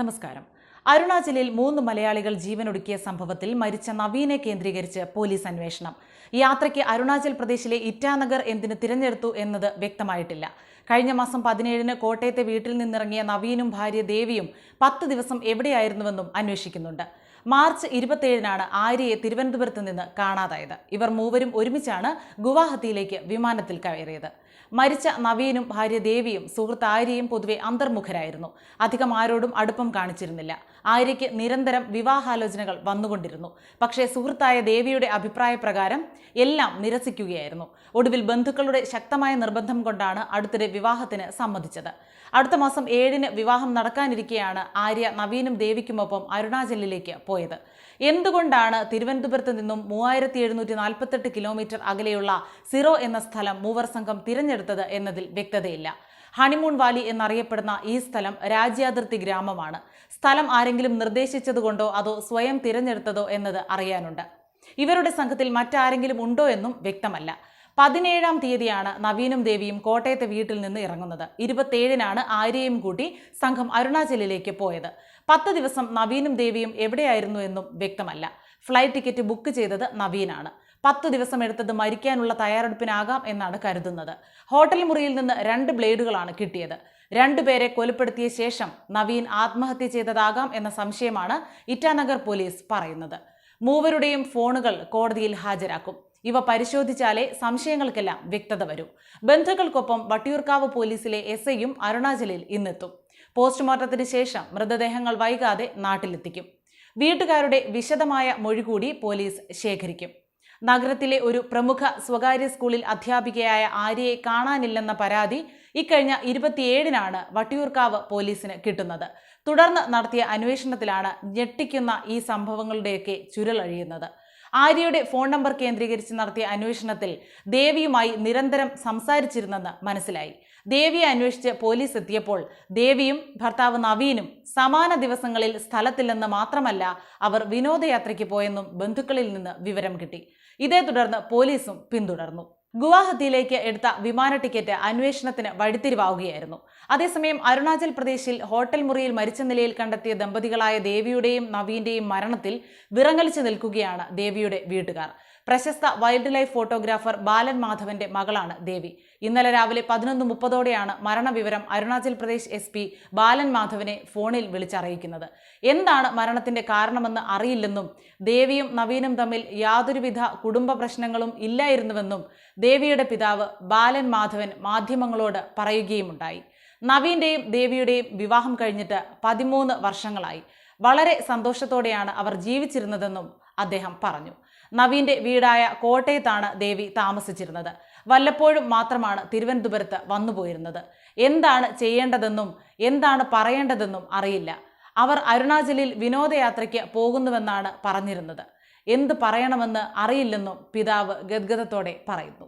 നമസ്കാരം. അരുണാചലിൽ മൂന്ന് മലയാളികൾ ജീവനൊടുക്കിയ സംഭവത്തിൽ മരിച്ച നവീനെ കേന്ദ്രീകരിച്ച് പോലീസ് അന്വേഷണം. യാത്രയ്ക്ക് അരുണാചൽ പ്രദേശിലെ ഇറ്റാനഗർ എന്തിന് തിരഞ്ഞെടുത്തു എന്നത് വ്യക്തമായിട്ടില്ല. കഴിഞ്ഞ മാസം പതിനേഴിന് കോട്ടയത്തെ വീട്ടിൽ നിന്നിറങ്ങിയ നവീനും ഭാര്യ ദേവിയും പത്ത് ദിവസം എവിടെയായിരുന്നുവെന്നും അന്വേഷിക്കുന്നുണ്ട്. മാർച്ച് ഇരുപത്തിയേഴിനാണ് ആര്യയെ തിരുവനന്തപുരത്ത് നിന്ന് കാണാതായത്. ഇവർ മൂവരും ഒരുമിച്ചാണ് ഗുവാഹത്തിയിലേക്ക് വിമാനത്തിൽ കയറിയത്. മരിച്ച നവീനും ഭാര്യ ദേവിയും സുഹൃത്ത് ആര്യയും പൊതുവെ അന്തർമുഖരായിരുന്നു. അധികം ആരോടും അടുപ്പം കാണിച്ചിരുന്നില്ല. ആര്യയ്ക്ക് നിരന്തരം വിവാഹാലോചനകൾ വന്നുകൊണ്ടിരുന്നു. പക്ഷേ സുഹൃത്തായ ദേവിയുടെ അഭിപ്രായപ്രകാരം എല്ലാം നിരസിക്കുകയായിരുന്നു. ഒടുവിൽ ബന്ധുക്കളുടെ ശക്തമായ നിർബന്ധം കൊണ്ടാണ് അടുത്തിടെ വിവാഹത്തിന് സമ്മതിച്ചത്. അടുത്ത മാസം ഏഴിന് വിവാഹം നടക്കാനിരിക്കെയാണ് ആര്യ നവീനും ദേവിക്കുമൊപ്പം അരുണാചലിലേക്ക് പോയത്. എന്തുകൊണ്ടാണ് തിരുവനന്തപുരത്ത് നിന്നും മൂവായിരത്തി കിലോമീറ്റർ അകലെയുള്ള സിറോ എന്ന സ്ഥലം മൂവർ സംഘം തിരഞ്ഞെടുത്തത് എന്നതിൽ വ്യക്തതയില്ല. ഹണിമൂൺ വാലി എന്നറിയപ്പെടുന്ന ഈ സ്ഥലം രാജ്യാതിർത്തി ഗ്രാമമാണ്. സ്ഥലം ആരെങ്കിലും നിർദ്ദേശിച്ചതുകൊണ്ടോ അതോ സ്വയം തിരഞ്ഞെടുത്തതോ എന്നത് അറിയാനുണ്ട്. ഇവരുടെ സംഘത്തിൽ മറ്റാരെങ്കിലും ഉണ്ടോ എന്നും വ്യക്തമല്ല. പതിനേഴാം തീയതിയാണ് നവീനും ദേവിയും കോട്ടയത്തെ വീട്ടിൽ നിന്ന് ഇറങ്ങുന്നത്. ഇരുപത്തേഴിനാണ് ആര്യയും കൂട്ടി സംഘം അരുണാചലിലേക്ക് പോയത്. പത്ത് ദിവസം നവീനും ദേവിയും എവിടെയായിരുന്നു എന്നും വ്യക്തമല്ല. ഫ്ലൈറ്റ് ടിക്കറ്റ് ബുക്ക് ചെയ്തത് നവീനാണ്. പത്ത് ദിവസം എടുത്തത് മരിക്കാനുള്ള തയ്യാറെടുപ്പിനാകാം എന്നാണ് കരുതുന്നത്. ഹോട്ടൽ മുറിയിൽ നിന്ന് രണ്ട് ബ്ലേഡുകളാണ് കിട്ടിയത്. രണ്ടുപേരെ കൊലപ്പെടുത്തിയ ശേഷം നവീൻ ആത്മഹത്യ ചെയ്തതാകാം എന്ന സംശയമാണ് ഇറ്റാനഗർ പോലീസ് പറയുന്നത്. മൂവരുടെയും ഫോണുകൾ കോടതിയിൽ ഹാജരാക്കും. ഇവ പരിശോധിച്ചാലേ സംശയങ്ങൾക്കെല്ലാം വ്യക്തത വരൂ. ബന്ധുക്കൾക്കൊപ്പം വട്ടിയൂർക്കാവ് പോലീസിലെ എസ് ഐയും അരുണാചലിൽ ഇന്നെത്തും. പോസ്റ്റ്മോർട്ടത്തിന് ശേഷം മൃതദേഹങ്ങൾ വൈകാതെ നാട്ടിലെത്തിക്കും. വീട്ടുകാരുടെ വിശദമായ മൊഴി കൂടി പോലീസ് ശേഖരിക്കും. നഗരത്തിലെ ഒരു പ്രമുഖ സ്വകാര്യ സ്കൂളിൽ അധ്യാപികയായ ആര്യയെ കാണാനില്ലെന്ന പരാതി ഇക്കഴിഞ്ഞ ഇരുപത്തിയേഴിനാണ് വട്ടിയൂർക്കാവ് പോലീസിന് കിട്ടുന്നത്. തുടർന്ന് നടത്തിയ അന്വേഷണത്തിലാണ് ഞെട്ടിക്കുന്ന ഈ സംഭവങ്ങളുടെയൊക്കെ ചുരുളഴിയുന്നത്. ആര്യയുടെ ഫോൺ നമ്പർ കേന്ദ്രീകരിച്ച് നടത്തിയ അന്വേഷണത്തിൽ ദേവിയുമായി നിരന്തരം സംസാരിച്ചിരുന്നെന്ന് മനസ്സിലായി. ദേവിയെ അന്വേഷിച്ച് പോലീസ് എത്തിയപ്പോൾ ദേവിയും ഭർത്താവ് നവീനും സമാന ദിവസങ്ങളിൽ സ്ഥലത്തില്ലെന്ന് മാത്രമല്ല അവർ വിനോദയാത്രയ്ക്ക് പോയെന്നും ബന്ധുക്കളിൽ നിന്ന് വിവരം കിട്ടി. ഇതേ തുടർന്ന് പോലീസും പിന്തുടർന്നു. ഗുവാഹത്തിയിലേക്ക് എടുത്ത വിമാന ടിക്കറ്റ് അന്വേഷണത്തിന് വഴിത്തിരിവാവുകയായിരുന്നു. അതേസമയം അരുണാചൽ പ്രദേശിൽ ഹോട്ടൽ മുറിയിൽ മരിച്ച നിലയിൽ കണ്ടെത്തിയ ദമ്പതികളായ ദേവിയുടെയും നവീന്റെയും മരണത്തിൽ വിറങ്ങലിച്ചു നിൽക്കുകയാണ് ദേവിയുടെ വീട്ടുകാർ. പ്രശസ്ത വൈൽഡ് ലൈഫ് ഫോട്ടോഗ്രാഫർ ബാലൻ മാധവന്റെ മകളാണ് ദേവി. ഇന്നലെ രാവിലെ പതിനൊന്ന് മുപ്പതോടെയാണ് മരണവിവരം അരുണാചൽ പ്രദേശ് എസ് പി ബാലൻ മാധവനെ ഫോണിൽ വിളിച്ചറിയിക്കുന്നത്. എന്താണ് മരണത്തിന്റെ കാരണമെന്ന് അറിയില്ലെന്നും ദേവിയും നവീനും തമ്മിൽ യാതൊരുവിധ കുടുംബ പ്രശ്നങ്ങളും ഇല്ലായിരുന്നുവെന്നും ദേവിയുടെ പിതാവ് ബാലൻ മാധവൻ മാധ്യമങ്ങളോട് പറയുകയുമുണ്ടായി. നവീന്റെയും ദേവിയുടെയും വിവാഹം കഴിഞ്ഞിട്ട് പതിമൂന്ന് വർഷങ്ങളായി. വളരെ സന്തോഷത്തോടെയാണ് അവർ ജീവിച്ചിരുന്നതെന്നും അദ്ദേഹം പറഞ്ഞു. നവീന്റെ വീടായ കോട്ടയത്താണ് ദേവി താമസിച്ചിരുന്നത്. വല്ലപ്പോഴും മാത്രമാണ് തിരുവനന്തപുരത്ത് വന്നുപോയിരുന്നത് എന്താണ് ചെയ്യേണ്ടതെന്നും എന്താണ് പറയേണ്ടതെന്നും അറിയില്ല. അവർ അരുണാചലിൽ വിനോദയാത്രയ്ക്ക് പോകുന്നുവെന്നാണ് പറഞ്ഞിരുന്നത്. എന്ത് പറയണമെന്ന് അറിയില്ലെന്നും പിതാവ് ഗദ്ഗതത്തോടെ പറയുന്നു.